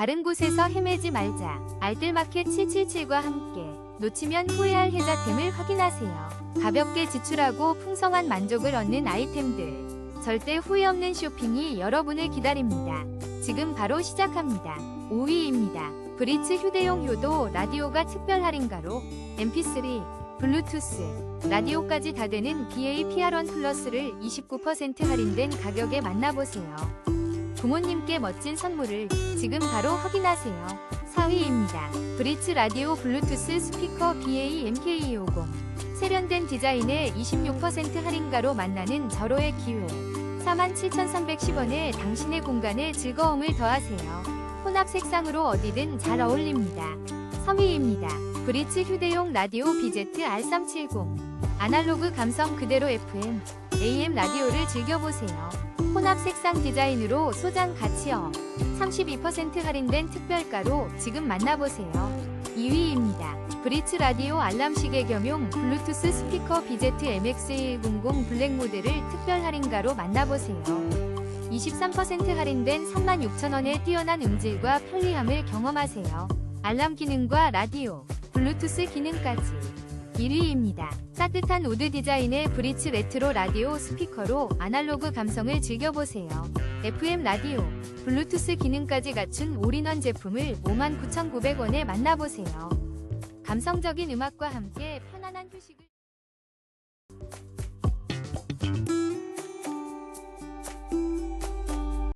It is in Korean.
다른 곳에서 헤매지 말자. 알뜰마켓 777과 함께 놓치면 후회할 혜자템을 확인하세요. 가볍게 지출하고 풍성한 만족을 얻는 아이템들. 절대 후회 없는 쇼핑이 여러분을 기다립니다. 지금 바로 시작합니다. 5위입니다. 브리츠 휴대용 효도 라디오가 특별 할인가로 MP3, 블루투스, 라디오까지 다 되는 BA-PR1 플러스를 29% 할인된 가격에 만나보세요. 부모님께 멋진 선물을 지금 바로 확인하세요. 4위입니다. 브리츠 라디오 블루투스 스피커 BA-MK250 세련된 디자인에 26% 할인가로 만나는 절호의 기회 47,310원에 당신의 공간에 즐거움을 더하세요. 혼합 색상으로 어디든 잘 어울립니다. 3위입니다. 브리츠 휴대용 라디오 BZ R370 아날로그 감성 그대로 FM, AM 라디오를 즐겨보세요. 혼합 색상 디자인으로 소장 가치업 32% 할인된 특별가로 지금 만나보세요. 2위입니다. 브리츠 라디오 알람 시계 겸용 블루투스 스피커 BZ MX100 블랙 모델을 특별 할인가로 만나보세요. 23% 할인된 36,000원의 뛰어난 음질과 편리함을 경험하세요. 알람 기능과 라디오, 블루투스 기능까지. 1위입니다. 따뜻한 우드 디자인의 브리츠 레트로 라디오 스피커로 아날로그 감성을 즐겨보세요. FM 라디오, 블루투스 기능까지 갖춘 올인원 제품을 59,900원에 만나보세요. 감성적인 음악과 함께 편안한 휴식을